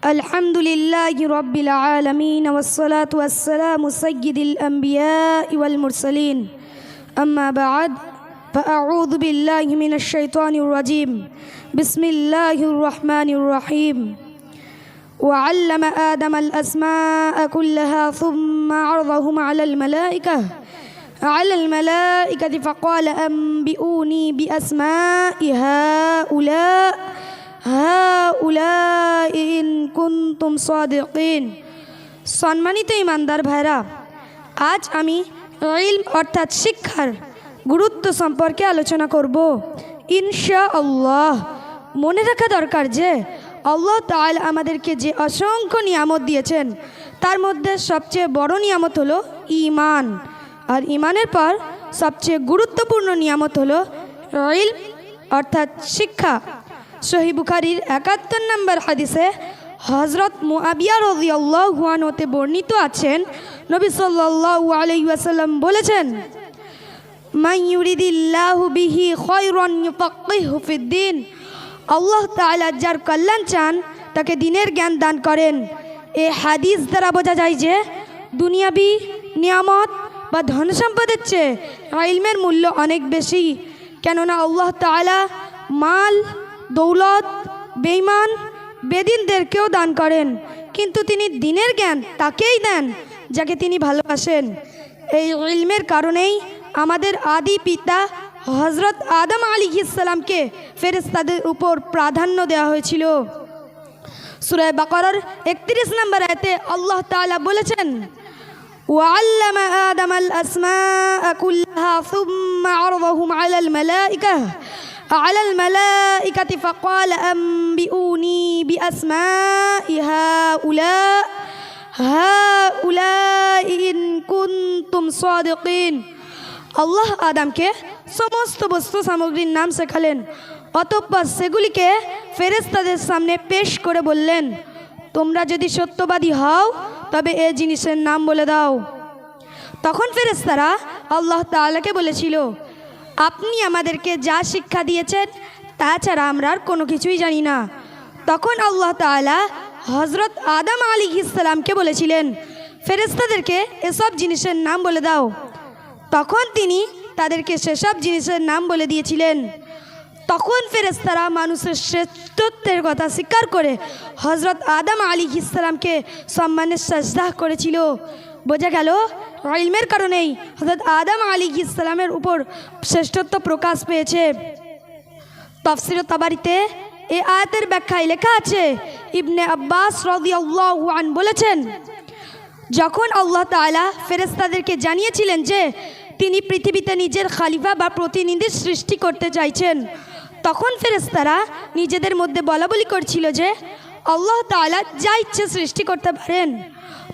الحمد لله رب العالمين والصلاة والسلام سيد الأنبياء والمرسلين. أما بعد فأعوذ بالله من الشيطان الرجيم. بسم الله الرحمن الرحيم. وعلم آدم الأسماء كلها ثم عرضهم على الملائكة. على الملائكة فقال أنبئوني بأسماء هؤلاء. هؤلاء إن كنتم صادقين সম্মানিত ইমানদার ভাইরা আজ আমি ইলম অর্থাৎ শিক্ষার গুরুত্ব সম্পর্কে আলোচনা করব ইনশা আল্লাহ মনে রাখা দরকার যে আল্লাহ তাল আমাদেরকে যে অসংখ্য নিয়ামত দিয়েছেন তার মধ্যে সবচেয়ে বড় নিয়ামত হলো ইমান আর ইমানের পর সবচেয়ে গুরুত্বপূর্ণ নিয়ামত হলো ইলম অর্থাৎ শিক্ষা সহি বুখারির একাত্তর নম্বর হাদিসে হজরত মুআবিয়া রদিয়াল্লাহ হুয়ানতে বর্ণিত আছেন, নবী সাল্লাল্লাহু আলাইহি ওয়াসাল্লাম বলেছেন, মান ইউরিদিল্লাহু বিহি খায়রান ইউফাক্কিহু ফিদ্দিন আল্লাহ তাআলা যার কল্যাণ চান, তাকে দিনের জ্ঞান দান করেন। এ হাদিস দ্বারা বোঝা যায় যে, দুনিয়াবি নিয়ামত বা ধন সম্পদের চেয়ে আইলমের মূল্য অনেক বেশি। কেননা আল্লাহ তাআলা মাল দৌলত বেইমান বেদিনদেরকেও দান করেন কিন্তু তিনি দিনের জ্ঞান তাকেই দেন যাকে তিনি ভালোবাসেন এই ইলমের কারণেই আমাদের আদি পিতা হজরত আদম আলী ইসালামকে ফেরেস্তাদের উপর প্রাধান্য দেওয়া হয়েছিল সুরায় বাকরার একত্রিশ নম্বর আয়তে আল্লাহ তাআলা বলেছেন وعلم آدم الأسماء كلها ثم عرضهم على الملائكة على الملائكة فقال أنبئوني بأسماء هؤلاء هؤلاء إن كنتم صادقين আল্লাহ আদামকে সমস্ত বস্তু সামগ্রীর নাম শেখালেন অতঃপর সেগুলিকে ফেরেস্তাদের সামনে পেশ করে বললেন তোমরা যদি সত্যবাদী হও তবে এ জিনিসের নাম বলে দাও তখন ফেরেস্তারা আল্লাহ তাআলাকে বলেছিল আপনি আমাদেরকে যা শিক্ষা দিয়েছেন, তাছাড়া আমরা আর কোনো কিছুই জানি না। তখন আল্লাহ তালা হজরত আদম আলী ইসলামকে বলেছিলেন ফেরেস্তাদেরকে এসব জিনিসের নাম বলে দাও। তখন তিনি তাদেরকে সেসব জিনিসের নাম বলে দিয়েছিলেন। তখন ফেরেস্তারা মানুষের শ্রেষ্ঠত্বের কথা স্বীকার করে হজরত আদম আলী ইসলামকে সম্মানের সাজদাহ করেছিল। বোঝা গেল, ইলমের কারণেই হজরত আদম আলী ইসলামের উপর শ্রেষ্ঠত্ব প্রকাশ পেয়েছে। তফসির তাবারিতে এ আয়াতের ব্যাখ্যায় লেখা আছে, ইবনে আব্বাস রদিয়াল্লাহু আন বলেছেন, যখন আল্লাহ তাআলা ফেরেস্তাদেরকে জানিয়েছিলেন যে তিনি পৃথিবীতে নিজের খালিফা বা প্রতিনিধির সৃষ্টি করতে চাইছেন তখন ফেরেস্তারা নিজেদের মধ্যে বলা বলি করছিল যে, আল্লাহ তাআলা যা ইচ্ছে সৃষ্টি করতে পারেন,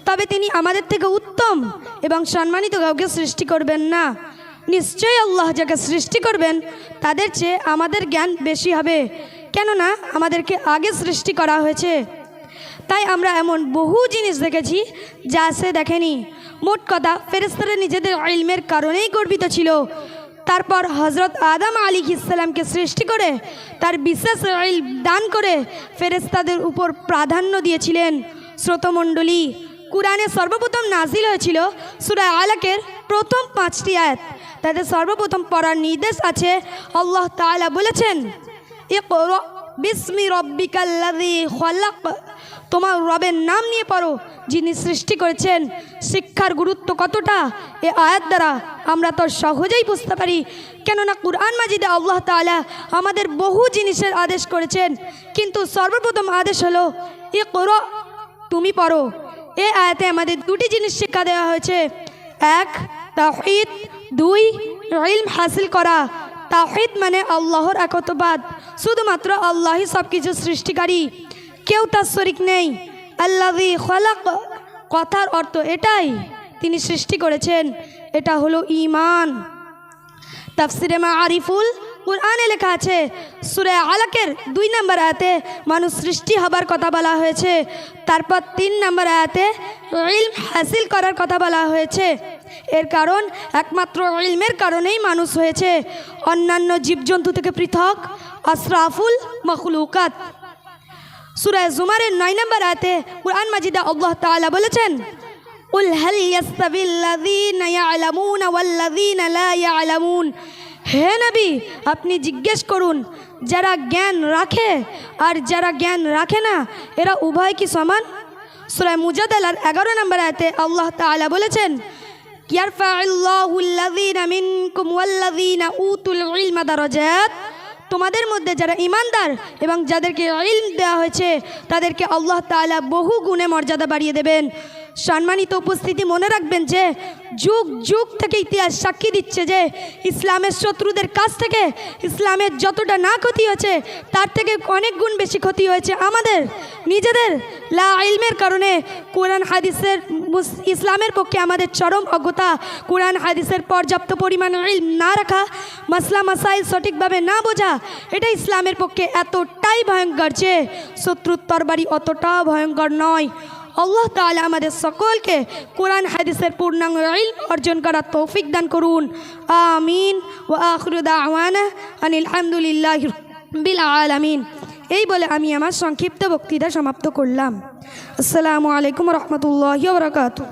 তবে তিনি আমাদের থেকে উত্তম এবং সম্মানিত কাউকে সৃষ্টি করবেন না। নিশ্চয়ই আল্লাহ যাকে সৃষ্টি করবেন, তাদের চেয়ে আমাদের জ্ঞান বেশি হবে, কেননা আমাদেরকে আগে সৃষ্টি করা হয়েছে। তাই আমরা এমন বহু জিনিস দেখেছি যা সে দেখেনি। মোট কথা ফেরেস্তারা নিজেদের ইলমের কারণেই গর্বিত ছিল। তারপর হজরত আদম আলী ইসলামকে সৃষ্টি করে তার বিশেষ দান করে ফেরেস্তাদের উপর প্রাধান্য দিয়েছিলেন। শ্রোতমণ্ডলী, কোরআনে সর্বপ্রথম নাজিল হয়েছিল সুরায় আলাকের প্রথম পাঁচটি আয়াত। তাদের সর্বপ্রথম পড়ার নির্দেশ আছে, আল্লাহ তালা বলেছেন, ইকরা বিসমি রব্বিকাল্লাযী খলাক। তোমার রবের নাম নিয়ে পড়ো, যিনি সৃষ্টি করেছেন। শিক্ষার গুরুত্ব কতটা? এ আয়াত দ্বারা আমরা তো সহজেই বুঝতে পারি। কেননা কুরআন মাজিদে আল্লাহ তাআলা আমাদের বহু জিনিসের আদেশ করেছেন। কিন্তু সর্বপ্রথম আদেশ হলো এ করো তুমি পড়ো। এ আয়াতে আমাদের দুটি জিনিস শিক্ষা দেওয়া হয়েছে। এক তাহিদ দুই, ইলম হাসিল করা। তাহিদ মানে আল্লাহর একতবাদ। শুধুমাত্র আল্লাহই সব কিছু সৃষ্টিকারী। কেউ তার শরিক নেই। আল্লাহি খলাক। কথার অর্থ এটাই, তিনি সৃষ্টি করেছেন। এটা হলো ইমান তাফসিরে মা আরিফুল কোরআনে লেখা আছে, সুরে আলাকের দুই নম্বর আয়াতে মানুষ সৃষ্টি হবার কথা বলা হয়েছে। তারপর তিন নম্বর আয়াতে ইলম হাসিল করার কথা বলা হয়েছে। এর কারণ একমাত্র ইলমের কারণেই মানুষ হয়েছে। অন্যান্য জীবজন্তু থেকে পৃথক আশরাফুল মখলুকাত। সুরায় জুমারের নয় নম্বর আয়াতে কোরআন মাজিদা আল্লাহ তাআলা বলেছেন, উল হাল ইয়াস্তাবিল্লাযীনা ইয়ালামুনা ওয়াল্লাযীনা লা ইয়ালামুন। হে নবী, আপনি জিজ্ঞেস করুন, যারা জ্ঞান রাখে আর যারা জ্ঞান রাখে না, এরা উভয় কি সমান? সুরায় মুজাদালার এগারো নম্বর আয়াতে আল্লাহ তাআলা বলেছেন ইয়ারফাউল্লাহুল্লাযীনা منكم والذين উতুল العلم درجات তোমাদের মধ্যে যারা ইমানদার এবং যাদেরকে ইলম দেওয়া হয়েছে, তাদেরকে আল্লাহ তাআলা বহু গুণে মর্যাদা বাড়িয়ে দেবেন। সম্মানিত উপস্থিতি মনে রাখবেন যে যুগ যুগ থেকে ইতিহাস সাক্ষী দিচ্ছে যে ইসলামের শত্রুদের কাছ থেকে ইসলামের যতটা না ক্ষতি হয়েছে, তার থেকে অনেক গুণ বেশি ক্ষতি হয়েছে আমাদের, নিজেদের। লা ইলমের কারণে কোরআন, হাদিসের ইসলামের পক্ষে আমাদের চরম অজ্ঞতা। কোরআন, হাদিসের পর্যাপ্ত পরিমাণ ইলম না রাখা, মাসলা, মাসাইল সঠিকভাবে না বোঝা, এটা ইসলামের পক্ষে এতটাই ভয়ঙ্কর যে শত্রুর তরবারি অতটাও ভয়ঙ্কর নয়। আল্লাহ তাআলা আমাদের সকলকে কোরআন, হাদিসের পূর্ণাঙ্গ ইলম অর্জন করার তৌফিক দান করুন। আমিন। ও আখরুদা আওয়ানা আনিল আহমদুলিল্লাহ বিল আলামিন। এই বলে আমি আমার সংক্ষিপ্ত বক্তৃতা সমাপ্ত করলাম। আসসালামু আলাইকুম রহমতুল্লাহ বরকাতু